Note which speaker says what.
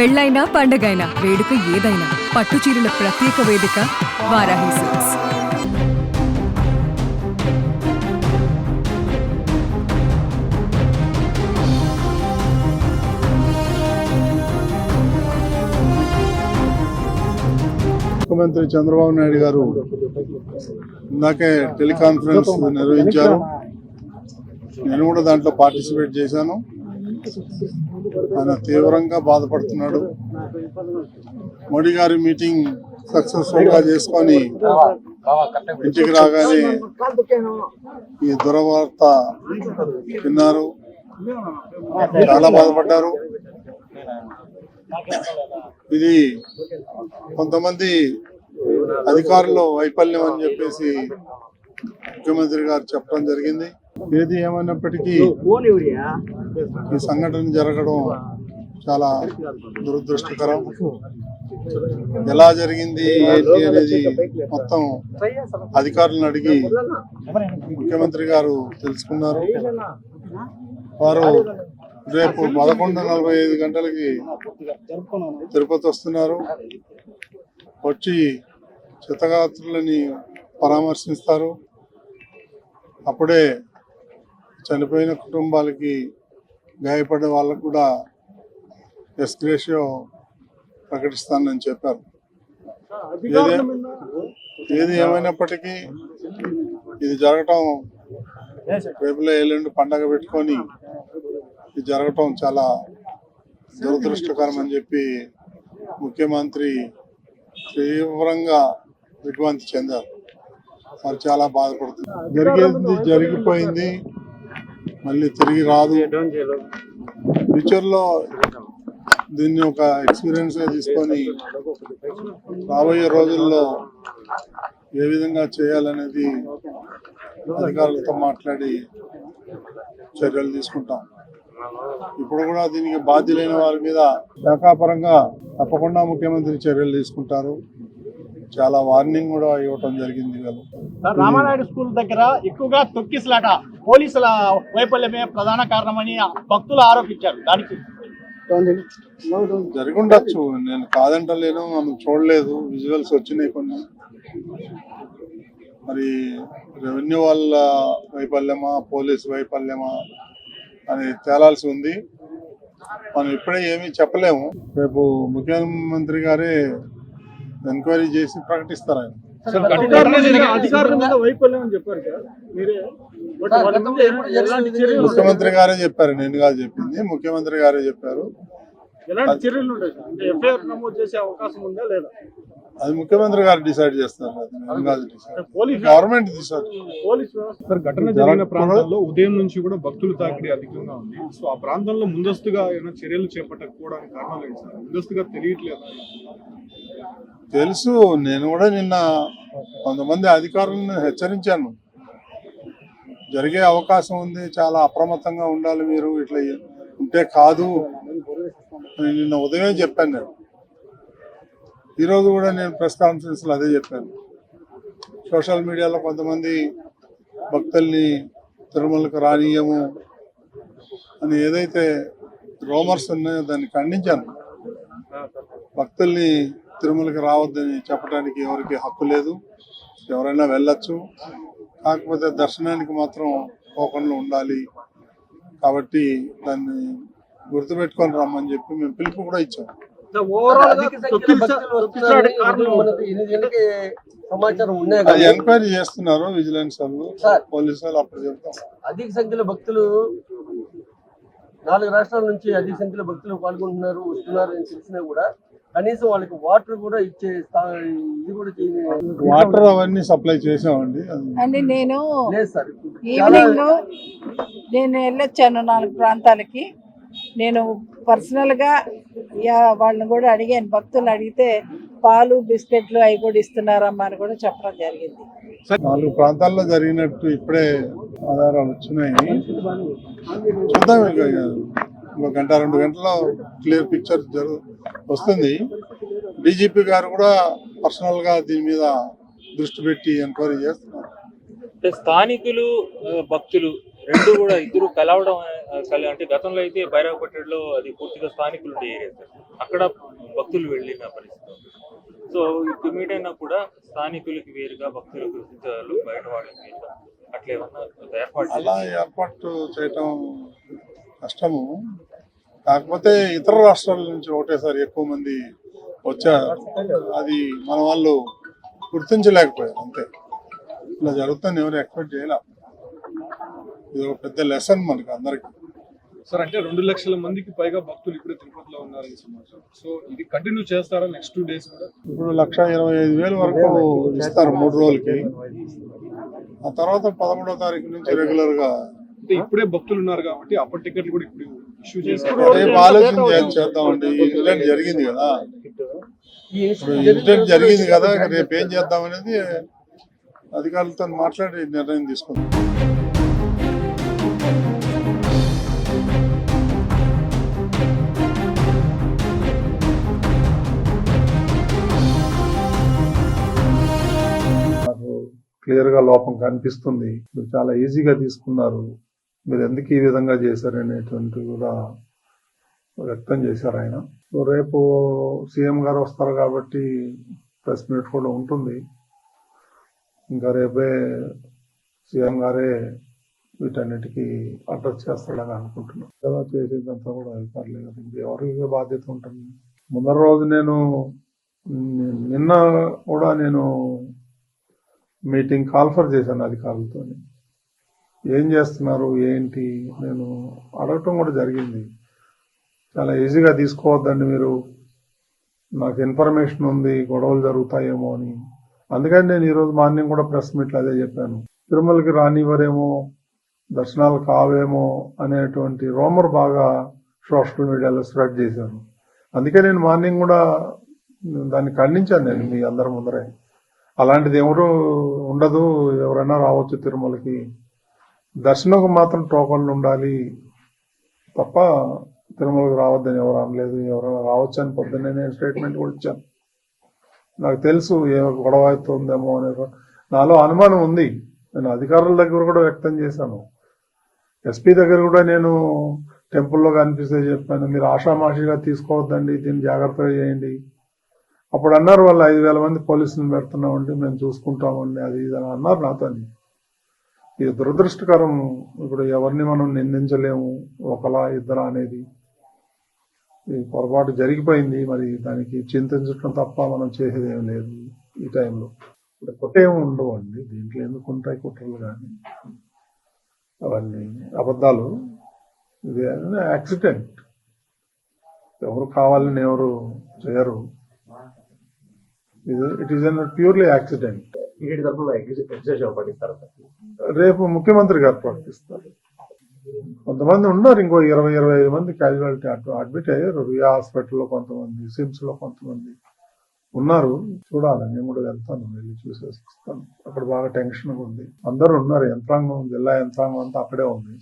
Speaker 1: పెళ్ళైనా పండగైనా వేడుక ఏదైనా పట్టు చీరల ప్రత్యేక వేదిక వారాహి సిల్క్స్.
Speaker 2: ముఖ్యమంత్రి చంద్రబాబు నాయుడు గారు ఇందాకే టెలికాన్ఫరెన్స్ నిర్వహించారు. నేను కూడా దాంట్లో పార్టిసిపేట్ చేశాను. ఆయన తీవ్రంగా బాధపడుతున్నాడు. మోడీ గారి మీటింగ్ సక్సెస్ఫుల్గా చేసుకొని ఇంటికి రాగానే ఈ దురవార్త విన్నారు. చాలా బాధపడ్డారు. ఇది కొంతమంది అధికారులు వైఫల్యం అని చెప్పేసి ముఖ్యమంత్రి గారు చెప్పడం జరిగింది. ఏది ఏమైనప్పటికీ ఈ సంఘటన జరగడం చాలా దురదృష్టకరం. ఎలా జరిగింది ఏంటి అనేది మొత్తం అధికారులను అడిగి ముఖ్యమంత్రి గారు తెలుసుకున్నారు. వారు రేపు పదకొండు నలభై ఐదు గంటలకి తిరుపతి వస్తున్నారు. వచ్చి చిత్తగాత్రులని పరామర్శిస్తారు. అప్పుడే చనిపోయిన కుటుంబాలకి గాయపడే వాళ్ళకు కూడా ఎస్గ్రేషియో ప్రకటిస్తానని చెప్పారు. ఏదే ఏది ఏమైనప్పటికీ ఇది జరగటం రేపులో ఎల్లుండి పండగ పెట్టుకొని ఇది జరగటం చాలా దురదృష్టకరం అని చెప్పి ముఖ్యమంత్రి తీవ్రంగా దిగ్భ్రాంతి చెందారు. వారు చాలా బాధపడుతుంది. జరిగేది జరిగిపోయింది. మళ్ళీ తిరిగి రాదు. ఫ్యూచర్లో దీన్ని ఒక ఎక్స్పీరియన్స్గా తీసుకొని రాబోయే రోజుల్లో ఏ విధంగా చేయాలనేది అధికారులతో మాట్లాడి చర్యలు తీసుకుంటాం. ఇప్పుడు కూడా దీనికి బాధ్యులైన వారి మీద శాఖాపరంగా తప్పకుండా ముఖ్యమంత్రి చర్యలు తీసుకుంటారు. చాలా వార్నింగ్ కూడా ఇవ్వటం జరిగింది వీళ్ళు
Speaker 3: సార్ రామానాయుడు స్కూల్ దగ్గర ఎక్కువగా తొక్కిసలాట పోలీసుల వైఫల్యమే ప్రధాన కారణమని భక్తులు ఆరోపించారు. దానికి
Speaker 2: జరిగి ఉండొచ్చు నేను కాదంటలేను మనం చూడలేదు. విజువల్స్ వచ్చినాయి కొన్ని. మరి రెవెన్యూ వాళ్ళ వైఫల్యమా పోలీస్ వైఫల్యమా అని తేలాల్సి ఉంది. మనం ఇప్పుడే ఏమీ చెప్పలేము. రేపు ముఖ్యమంత్రి గారే ఎంక్వైరీ చేసి ప్రకటిస్తారు ఆయన. ముఖ్యమంత్రి గారే చెప్పారు నేను కాదు చెప్పింది. ముఖ్యమంత్రి గారే చెప్పారు.
Speaker 3: ఎలాంటి చర్యలు ఉంటాయి సార్? అంటే ఎఫ్ఐఆర్ నమోదు చేసే అవకాశం ఉందా లేదా?
Speaker 2: అది ముఖ్యమంత్రి గారు డిసైడ్ చేస్తారు గవర్నమెంట్ డిసైడ్
Speaker 3: పోలీస్ వ్యవస్థ
Speaker 4: సార్ ఘటన జరిగిన ప్రాంతాల్లో ఉదయం నుంచి కూడా భక్తుల తాకిడి అధికంగా ఉంది. సో ఆ ప్రాంతంలో ముందస్తుగా ఏమైనా చర్యలు చేపట్టకపోవడానికి కారణాలు ఏంటి సార్? ముందస్తుగా తెలియట్లేదు?
Speaker 2: తెలుసు నేను కూడా నిన్న కొంతమంది అధికారులను హెచ్చరించాను. జరిగే అవకాశం ఉంది చాలా అప్రమత్తంగా ఉండాలి మీరు ఇట్లా ఉంటే కాదు అని నిన్న ఉదయమే చెప్పాను నేను. ఈరోజు కూడా నేను ప్రెస్ కాన్ఫరెన్స్లో అదే చెప్పాను. సోషల్ మీడియాలో కొంతమంది భక్తుల్ని తిరుమలకు రానియము అని ఏదైతే రోమర్స్ ఉన్నాయో దాన్ని ఖండించాను. భక్తుల్ని తిరుమలకి రావద్దని చెప్పడానికి ఎవరికి హక్కు లేదు. ఎవరైనా వెళ్ళొచ్చు. కాకపోతే దర్శనానికి మాత్రం పోకుండా ఉండాలి. కాబట్టి దాన్ని గుర్తుపెట్టుకొని రమ్మని చెప్పి మేము పిలుపు కూడా ఇచ్చాం. అది ఎంక్వైరీ చేస్తున్నారు విజిలెన్స్ వాళ్ళు.
Speaker 5: సార్.
Speaker 2: పోలీసు వాళ్ళు అప్పుడు చెప్తాం.
Speaker 5: అధిక సంఖ్యలో భక్తులు నాలుగు రాష్ట్రాల నుంచి అధిక సంఖ్యలో భక్తులు పాల్గొంటున్నారు వస్తున్నారు అని తెలిసినా కూడా కనీసం వాళ్ళకి వాటర్ కూడా ఇచ్చే ఇది కూడా
Speaker 2: వాటర్ అవన్నీ సప్లై చేసామండి.
Speaker 6: అండి నేను ఈవినింగ్ నేను వెళ్ళొచ్చాను నాలుగు ప్రాంతాలకి. నేను పర్సనల్గా యా వాళ్ళని కూడా అడిగాను. భక్తులు అడిగితే పాలు బిస్కెట్లు అవి కూడా ఇస్తున్నారమ్మా అని కూడా చెప్పడం జరిగింది.
Speaker 2: నాలుగు ప్రాంతాల్లో జరిగినట్టు ఇప్పుడే ఆధారాలు వచ్చినాయి. చూద్దాం ఇక. ఒక గంట రెండు గంటల్లో క్లియర్ పిక్చర్ జరుగు వస్తుంది. డీజీపీ గారు కూడా పర్సనల్గా దీని మీద దృష్టి పెట్టి ఎంక్వైరీ చేస్తున్నారు.
Speaker 7: అంటే స్థానికులు భక్తులు రెండు కూడా ఇద్దరు కలవడం అంటే గతంలో అయితే భైరవపట్టణలో అది పూర్తిగా స్థానికులు ఉండే ఏరియా అక్కడ భక్తులు వెళ్ళిన పరిస్థితి. సో ఇటు అయినా కూడా స్థానికులకి వేరుగా భక్తులకు బయట వాళ్ళకి అట్లా ఏమన్నా ఏర్పాటు
Speaker 2: అలా ఏర్పాటు చేయటం కష్టము. కాకపోతే ఇతర రాష్ట్రాల నుంచి ఒకటేసారి ఎక్కువ మంది వచ్చారు. అది మన వాళ్ళు గుర్తించలేకపోయారు అంతే. ఇలా జరుగుతుందని ఎవరు ఎక్స్పెక్ట్ చేయలే. ఇది ఒక పెద్ద లెసన్ మనకి అందరికి.
Speaker 4: సార్ అంటే రెండు లక్షల మందికి పైగా భక్తులు ఇప్పుడే తిరుపతిలో ఉన్నారని సమాచారం సో ఇది కంటిన్యూ చేస్తారా నెక్స్ట్ టూ డేస్ కూడా?
Speaker 2: ఇప్పుడు లక్ష ఇరవై ఐదు వేలు వరకు ఇస్తారు మూడు రోజులకి. ఆ తర్వాత పదమూడో తారీఖు నుంచి రెగ్యులర్గా
Speaker 4: అంటే ఇప్పుడే భక్తులు ఉన్నారు కాబట్టి అప్పటి టికెట్లు కూడా ఇప్పుడు ఇష్యూ
Speaker 2: రేపు ఆలోచన చేద్దామండి. ఇన్సిడెంట్ జరిగింది కదా.
Speaker 5: ఈ
Speaker 2: ఇప్పుడు ఇన్సిడెంట్ జరిగింది కదా రేపు ఏం చేద్దాం అనేది అధికారులతో మాట్లాడి నిర్ణయం తీసుకుందాం. నాకు క్లియర్గా లోపం కనిపిస్తుంది. మీరు చాలా ఈజీగా తీసుకున్నారు. మీరు ఎందుకు ఈ విధంగా చేశారనేటువంటి కూడా వ్యక్తం చేశారు ఆయన. సో రేపు సీఎం గారు వస్తారు కాబట్టి ప్రెస్ మీట్ కూడా ఉంటుంది. ఇంకా రేపే సీఎం గారే వీటన్నిటికీ అడ్రస్ చేస్తాడని అనుకుంటున్నాను. కదా చేసేదంతా కూడా అధికారులే ఇంకా ఎవరికి బాధ్యత ఉంటుంది? ముందర రోజు నేను నిన్న కూడా నేను మీటింగ్ కాల్ఫర్ చేశాను అధికారులతో ఏం చేస్తున్నారు ఏంటి? నేను అడగటం కూడా జరిగింది. చాలా ఈజీగా తీసుకోవద్దండి మీరు. నాకు ఇన్ఫర్మేషన్ ఉంది గొడవలు జరుగుతాయేమో అని. అందుకని నేను ఈరోజు మార్నింగ్ కూడా ప్రెస్ మీట్లో అదే చెప్పాను. తిరుమలకి రానివ్వరేమో దర్శనాలు కావేమో అనేటువంటి రోమర్ బాగా సోషల్ మీడియాలో స్ప్రెడ్ చేశాను అందుకే నేను మార్నింగ్ కూడా దాన్ని ఖండించాను నేను మీ అందరి ముందరే. అలాంటిది ఎవరు ఉండదు ఎవరైనా రావచ్చు తిరుమలకి. దర్శనంకు మాత్రం టోకన్లు ఉండాలి. తప్ప తిరుమలకు రావద్దని ఎవరు అనలేదు ఎవరైనా రావచ్చు అని పొద్దున్నే నేను స్టేట్మెంట్ కూడా ఇచ్చాను. నాకు తెలుసు ఏ గొడవ అవుతుందేమో అనే నాలో అనుమానం ఉంది. నేను అధికారుల దగ్గర కూడా వ్యక్తం చేశాను. ఎస్పీ దగ్గర కూడా నేను టెంపుల్లో కనిపిస్తే చెప్పాను మీరు ఆషామాషిగా తీసుకోవద్దండి దీన్ని జాగ్రత్తగా చేయండి. అప్పుడు అన్నారు వాళ్ళు ఐదు వేల మంది పోలీసులను పెడుతున్నామండి మేము చూసుకుంటామండి అది ఇది అని అన్నారు నాతో ఇది దురదృష్టకరం. ఇప్పుడు ఎవరిని మనం నిందించలేము. ఒకలా ఇద్దరా అనేది ఈ పొరపాటు జరిగిపోయింది. మరి దానికి చింతించడం తప్ప మనం చేసేది ఏం లేదు ఈ టైంలో. ఇప్పుడు కుట్రేమి ఉండవు అండి. దీంట్లో ఎందుకు ఉంటాయి కుట్రలు కానీ? అవన్నీ అబద్ధాలు. ఇది యాక్సిడెంట్. ఎవరు కావాలని ఎవరు చేయరు. It is an purely accident
Speaker 3: ED తరఫున ఎగ్జిబిషన్
Speaker 2: రేపు ముఖ్యమంత్రి గారు ప్రకటిస్తారు. కొంతమంది ఉన్నారు ఇంకో ఇరవై ఇరవై ఐదు మంది క్యాజువాలిటీ అటు అడ్మిట్ అయ్యారు. రియా హాస్పిటల్లో కొంతమంది సిమ్స్లో కొంతమంది ఉన్నారు. చూడాలి నేను కూడా వెళ్తాను వెళ్ళి చూసేసి వస్తాను. అక్కడ బాగా టెన్షన్గా ఉంది. అందరూ ఉన్నారు యంత్రాంగం జిల్లా యంత్రాంగం అంతా అక్కడే ఉంది.